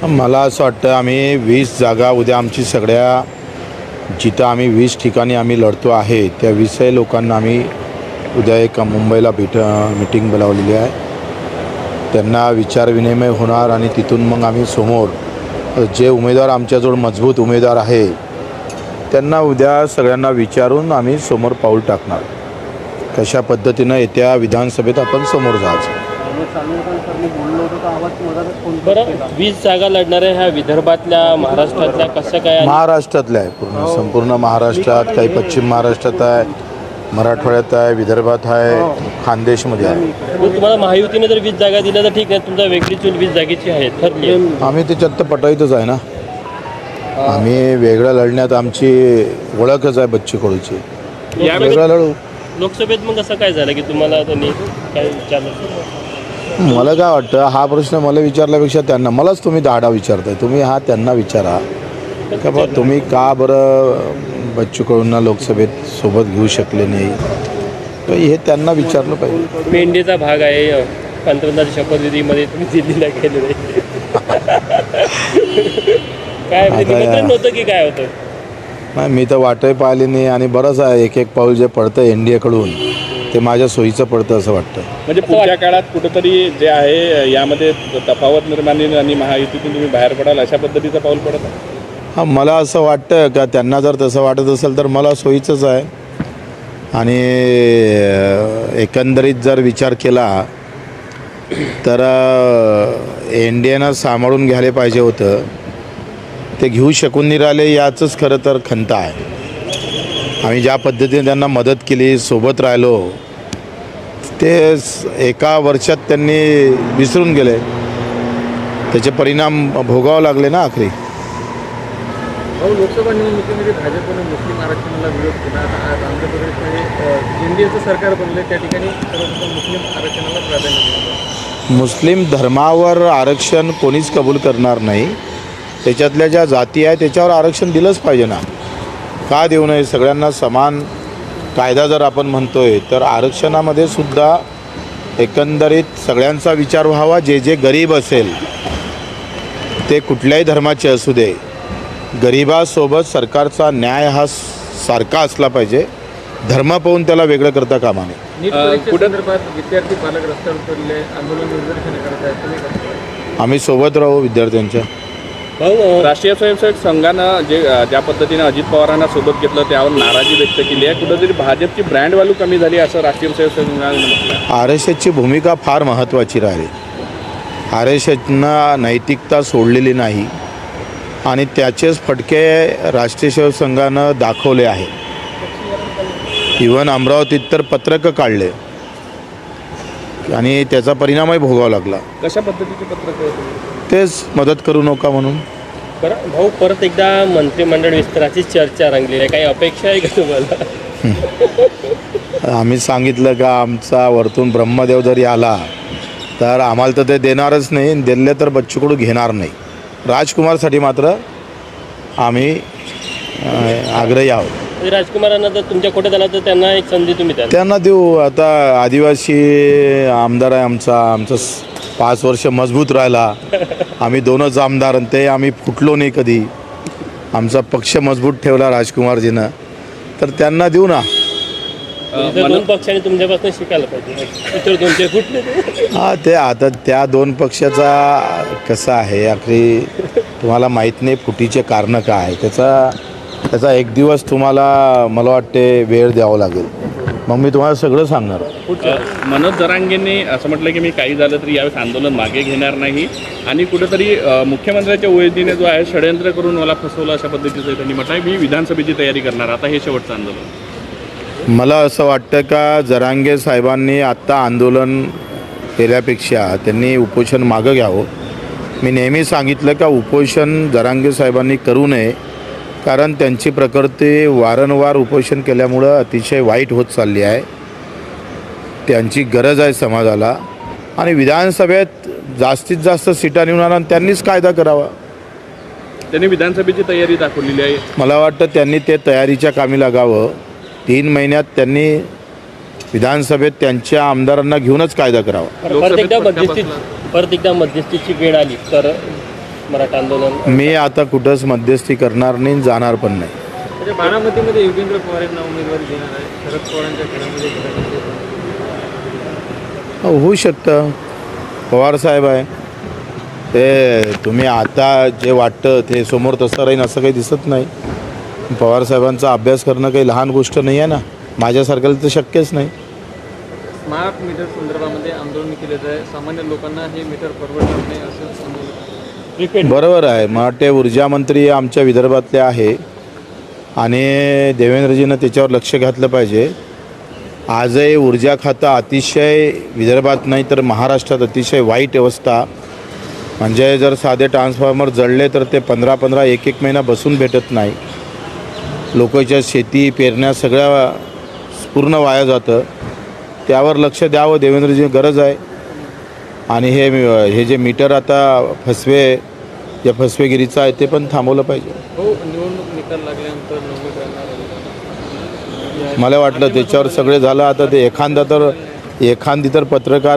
मला असं वाटतं आम्ही वीस जागा उद्या आमची सगळ्या जिथं आम्ही वीस ठिकाणी आम्ही लढतो आहे त्या वीसही लोकांना आम्ही उद्या एक मुंबईला भेट मिटिंग बोलावलेली आहे. त्यांना विचारविनिमय होणार आणि तिथून मग आम्ही समोर जे उमेदवार आमच्याजवळ मजबूत उमेदवार आहे त्यांना उद्या सगळ्यांना विचारून आम्ही समोर पाऊल टाकणार. कशा पद्धतीनं येत्या विधानसभेत आपण समोर जायचं. बरं वीस जागा लढणाऱ्या ह्या विदर्भातल्या महाराष्ट्रातल्या कसं काय महाराष्ट्रातल्या आहे पूर्ण संपूर्ण महाराष्ट्रात काही पश्चिम महाराष्ट्रात आहे मराठवाड्यात आहे विदर्भात आहे खानदेशमध्ये आहे. मग तुम्हाला महायुतीने जर वीस जागा दिल्या तर ठीक आहे तुमचा वेगळी चूल वीस जागेची आहे ठरली आहे. आम्ही त्याच्यात तर पटाईतच आहे ना. आम्ही वेगळं लढण्यात आमची ओळखच आहे बच्ची कडूची वेगळं लढू. लोकसभेत मग कसं काय झालं की तुम्हाला त्यांनी काय विचारलं? मला काय वाटतं हा प्रश्न मला विचारल्यापेक्षा त्यांना मलाच तुम्ही दाडा विचारताय. तुम्ही हा त्यांना विचारा. का बा तुम्ही का बरं बच्चू कडूंना लोकसभेत सोबत घेऊ शकले नाही? तर हे त्यांना विचारलं पाहिजे. मेंढीचा भाग आहे अ, पंतप्रधानाच्या शपथविधीमध्ये तुम्ही दिल्लीला गेले काय नव्हतं की काय होतं? नाही मी तर वाटही पाहिली नाही आणि बरंच आहे एक एक पाऊल जे पडतं एन डी एकडून ते माझ्या सोयीचं पडतं असं वाटतं. म्हणजे पुढच्या काळात कुठंतरी जे आहे यामध्ये तफावत निर्माण होईल आणि महायुतीतून तुम्ही बाहेर पडाल अशा पद्धतीचं पाऊल पडत आहे? हां मला असं वाटतं का त्यांना जर तसं वाटत असेल तर मला सोयीचंच आहे. आणि अं, एकंदरीत जर विचार केला तर एन डी एनं सांभाळून घ्यायला पाहिजे होतं. ते घेऊ शकून नाही राहिले याचंच खरं तर खंत आहे. आम्ही ज्या पद्धतीने त्यांना मदत केली सोबत राहिलो ते एका वर्षात त्यांनी विसरून गेले. त्याचे परिणाम भोगावं लागले ना आखरी. लोकसभा निवडणुकीमध्ये भाजपने मुस्लिम आरक्षणाला विरोध केला. आज आंध्र प्रदेशमध्ये सरकार बनले त्या ठिकाणी सर्वप्रथम मुस्लिम आरक्षणाला प्राधान्य दिलं मुस्लिम धर्मावर आरक्षण कोणीच कबूल करणार नाही. त्याच्यातल्या ज्या जाती आहे त्याच्यावर आरक्षण दिलंच पाहिजे ना. का देऊ नये? सगळ्यांना समान कायदा जर आपण म्हणतोय तर आरक्षणामध्ये सुद्धा एकंदरीत सगळ्यांचा विचार व्हावा. जे जे गरीब असेल ते कुठल्याही धर्माचे असू दे गरिबासोबत सरकारचा न्याय हा सारखा असला पाहिजे. धर्म पाहून त्याला वेगळं करता कामा नये? आम्ही सोबत राहू विद्यार्थ्यांच्या. भाऊ अ, राष्ट्रीय स्वयंसेवक संघानं जे ज्या पद्धतीने अजित पवारांना सोबत घेतलं त्यावर नाराजी व्यक्त केली आहे. कुठंतरी भाजपची ब्रँड व्हॅल्यू कमी झाली असं राष्ट्रीय स्वयंसेवक संघानं. आर एस एसची भूमिका फार महत्त्वाची राहिली. आर एस एसनं नैतिकता सोडलेली नाही आणि त्याचेच फटके राष्ट्रीय सेवक संघानं दाखवले आहे इवन अमरावतीत तर पत्रकं काढले. आणि त्याचा परिणामही भोगावा लागला. कशा पद्धतीचे पत्रक तेच मदत करू नका म्हणून. बरं भाऊ परत एकदा मंत्रिमंडळ विस्ताराची चर्चा रंगलेली आहे. काही अपेक्षा आहे का तुम्हाला? आम्ही सांगितलं का आमचा वरतून ब्रह्मदेव जरी आला तर आम्हाला तर ते देणारच नाही दिले तर बच्चूकडू घेणार नाही. राजकुमारसाठी मात्र आम्ही अं, आग्रही आहोत. राजकुमारांना जर तुमच्या खोट्यात आला तर त्यांना एक संधी तुम्ही द्याल. त्यांना देऊ. आता आदिवासी आमदार आहे आमचा. आमचं पाच वर्ष मजबूत राहिला. आम्ही दोनच आमदार आणि ते आम्ही फुटलो नाही कधी. आमचा पक्ष मजबूत ठेवला राजकुमारजीनं. तर त्यांना देऊ ना. दोन पक्षांनी तुमच्यापासून शिकायला पाहिजे. इतर दोनचे? हा ते आता त्या दोन पक्षाचा कसं आहे आखरी तुम्हाला माहीत नाही फुटीचे कारणं काय. आहे त्याचा त्याचा एक दिवस तुम्हाला मला वाटते वेळ द्यावा लागेल. मग मी तुम्हाला सगळं सांगणार. मनोज जरांगेंनी असं म्हटलं की मी काही झालं तरी यावेळेस आंदोलन मागे घेणार नाही. आणि कुठेतरी मुख्यमंत्र्याच्या ओळखीने जो आहे षडयंत्र करून मला फसवलं अशा पद्धतीचं त्यांनी म्हटलं मी विधानसभेची तयारी करणार. आता हे शेवटचं आंदोलन. मला असं वाटतं का जरांगे साहेबांनी आत्ता आंदोलन केल्यापेक्षा त्यांनी उपोषण मागं घ्यावं. मी नेहमी सांगितलं का उपोषण जरांगे साहेबांनी करू नये. कारण त्यांची प्रकृती वारंवार उपोषण केल्यामुळं अतिशय वाईट होत चालली आहे. त्यांची गरज आहे समाजाला. आणि विधानसभेत जास्तीत जास्त सीटा निवडून आणा आणि त्यांनीच कायदा करावा. त्यांनी विधानसभेची तयारी दाखवलेली आहे. मला वाटतं त्यांनी ते तयारीच्या कामी लागावं. तीन महिन्यात त्यांनी विधानसभेत त्यांच्या आमदारांना घेऊनच कायदा करावा. परत एकदा मध्यस्थी परत एकदा मध्यस्थीची वेळ आली तर मराठा आंदोलन? मी आता कुठंच मध्यस्थी करणार नाही जाणार पण नाही. म्हणजे बारामतीमध्ये योगेंद्र पवार यांना उमेदवारी देणार आहे शरद पवारांच्या घरामध्ये हो, होऊ शकतं. पवार साहेब आहे. ते तुम्ही आता जे वाटतं ते समोर तसं राहीन असं काही दिसत नाही. पवार साहेबांचा अभ्यास करणं काही लहान गोष्ट नाही आहे ना. माझ्यासारख्याला तर शक्यच नाही. स्मार्ट मीटर संदर्भामध्ये आंदोलन केले जाते सामान्य लोकांना हे मीटर परवडणार नाही असं सांगितलं बरोबर आहे. मराठे ऊर्जा मंत्री आमच्या विदर्भातले आहे. आणि देवेंद्रजीनं त्याच्यावर लक्ष घातलं पाहिजे. आजही ऊर्जा खातं अतिशय विदर्भात नाही तर महाराष्ट्रात अतिशय वाईट अवस्था. म्हणजे जर साधे ट्रान्सफॉर्मर जळले तर ते पंधरा पंधरा एक एक महिना बसून भेटत नाही. लोकांच्या शेती पेरण्या सगळ्या पूर्ण वाया जातं. त्यावर लक्ष द्यावं देवेंद्रजी गरज आहे. आणि हे हे जे मीटर आता फसवे या फसवेगिरीचं आहे ते पण थांबवलं पाहिजे. हो मला वाटलं त्याच्यावर सगळे झालं आता ते एखादा तर एखादी तर पत्रकार